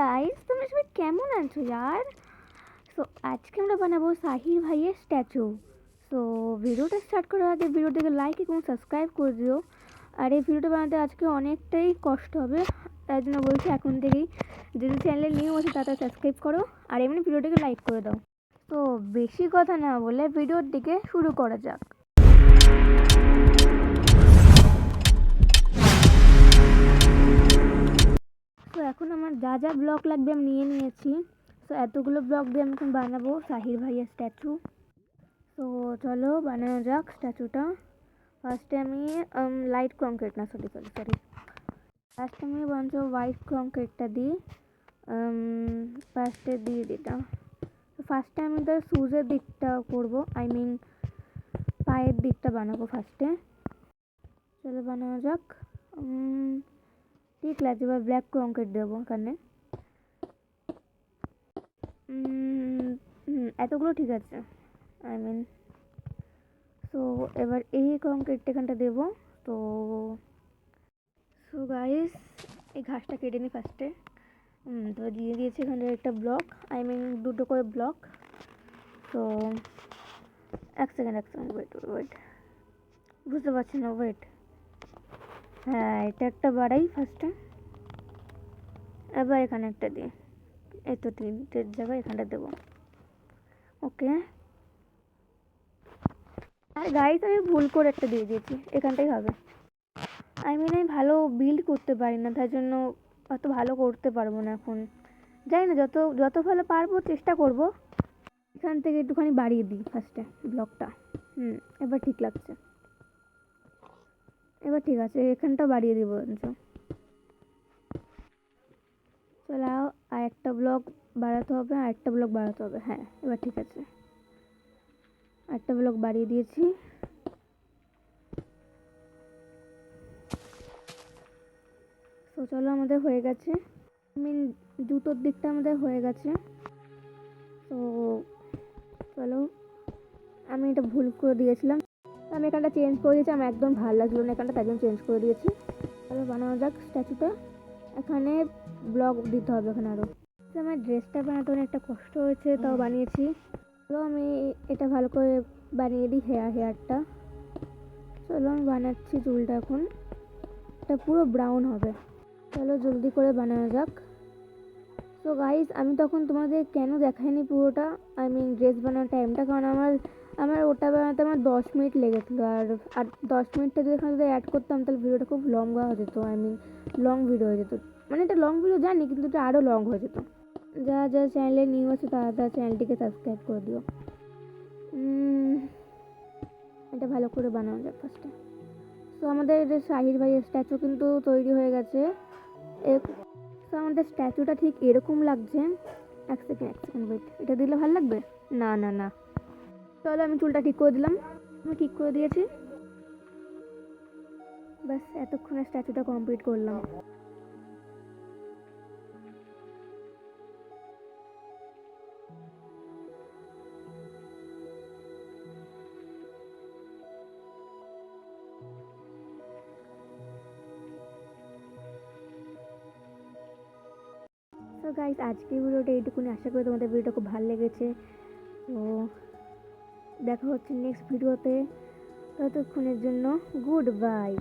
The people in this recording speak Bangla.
গাইস তোমরা সবাই কেমন আছো यार? সো আজকে আমরা বানাবো সাহির ভাইয়ের স্ট্যাচু সো ভিডিওটা স্টার্ট করার আগে ভিডিওটাকে লাইক এবং সাবস্ক্রাইব করে দিও। আর এই ভিডিওটা বানাতে আজকে অনেকটাই কষ্ট হবে। তাই জন্য বলছি এখন থেকেই যদি চ্যানেলে নিউ আছে তাতে সাবস্ক্রাইব করো। আর এমনি ভিডিওটাকে লাইক করে দাও। তো বেশি কথা না বলে ভিডিওর দিকে শুরু করা যাক। তো এখন আমার যা যা ব্লক লাগবে আমি নিয়ে নিয়েছি। তো এতগুলো ব্লক দিয়ে আমি এখন বানাবো সাহির ভাইয়ের স্ট্যাচু তো চলো বানানো যাক স্ট্যাচুটা ফার্স্টে আমি লাইট কংক্রিট না সরি সরি সরি ফার্স্টে আমি বরঞ্চ হোয়াইট কংক্রিটটা দিই। ফার্স্টে দিয়ে তো ফার্স্টে আমি তার শুজের দিকটা করব। আই মিন পায়ের দিকটা বানাবো ফার্স্টে চলো বানানো যাক। ঠিক লাগছে এবার ব্ল্যাক কংক্রিট দেবো হুম, এতগুলো ঠিক আছে। আই মিন সো এবার এই কংক্রিটটা এখানটা দেবো। তো সো গাইস এই ঘাসটা কেটে নিই ফার্স্টে তো দিয়ে দিয়েছি এখানে একটা ব্লক আই মিন দুটো করে ব্লক তো এক সেকেন্ড এক সেকেন্ড ওয়েট ওয়েট বুঝতে পারছি না ওয়েট হ্যাঁ এটা একটা বাড়াই ফার্স্টে এবার এখানে একটা দিই। এই তো তিনটের জায়গায় এখানটা দেবো। ওকে আর গাইস আমি ভুল করে একটা দিয়ে দিয়েছি। এখানটাই হবে। আই মিন আমি ভালো বিল্ড করতে পারি না, তার জন্য অত ভালো করতে পারব না এখন। জানি না, যত যত ভালো পারব, চেষ্টা করব। এখান থেকে একটুখানি বাড়িয়ে দিই ফার্স্টে ব্লকটা হুম, এবার ঠিক লাগছে। এবার ঠিক আছে, এখানটা বাড়িয়ে দিব চলাও আর একটা ব্লক বাড়াতে হবে, আর একটা ব্লক বাড়াতে হবে হ্যাঁ এবার ঠিক আছে। একটা ব্লক বাড়িয়ে দিয়েছি। তো চলো, আমাদের হয়ে গেছে। মিন জুতোর দিকটা আমাদের হয়ে গেছে। তো চলো, আমি এটা ভুল করে দিয়েছিলাম। আমি এখানটা চেঞ্জ করে দিয়েছি আমার একদম ভালো লাগল না এখানটা তাই জন্য চেঞ্জ করে দিয়েছি। তাহলে বানানো যাক স্ট্যাচুটা এখানে ব্লক দিতে হবে এখানে আরও আমার ড্রেসটা বানাতে অনেকটা কষ্ট হয়েছে তাও বানিয়েছি। চলো আমি এটা ভালো করে বানিয়ে দিই হেয়ার হেয়ারটা চলো আমি বানাচ্ছি চুলটা এখন। এটা পুরো ব্রাউন হবে। চলো জলদি করে বানানো যাক। তো গাইস আমি তখন তোমাদের কেন দেখাইনি পুরোটা? আই মিন ড্রেস বানানোর টাইমটা কারণ আমার আমার ওটা বানাতে আমার দশ মিনিট লেগেছিলো। আর আর দশ মিনিটটা যদি এখানে যদি অ্যাড করতাম, তাহলে ভিডিওটা খুব লং হয়ে যেত। আই মিন লং ভিডিও হয়ে যেত। মানে এটা লং ভিডিও জানি, কিন্তু এটা আরও লং হয়ে যেত। যা যা চ্যানেলে নিউ আছে তারা তারা চ্যানেলটিকে সাবস্ক্রাইব করে দিও। এটা ভালো করে বানানো যাক ফার্স্টে তো আমাদের শাহির ভাইয়ের স্ট্যাচু কিন্তু তৈরি হয়ে গেছে। তো আমাদের স্ট্যাচুটা ঠিক এরকম লাগছে। এক সেকেন্ড এক সেকেন্ড ওয়েট এটা দিলে ভালো লাগবে? না না না। চলো আমি চুলটা ঠিক করে দিলাম। আমি ঠিক করে দিয়েছি। ব্যাস, এতক্ষণে স্ট্যাচুটা কমপ্লিট করলাম। তো গাইজ আজকের ভিডিওটা এইটুকুনি। আশা করি তোমাদের ভিডিওটা খুব ভালো লেগেছে। তো দেখা হচ্ছে নেক্সট ভিডিওতে। ততক্ষণের জন্য গুড বাই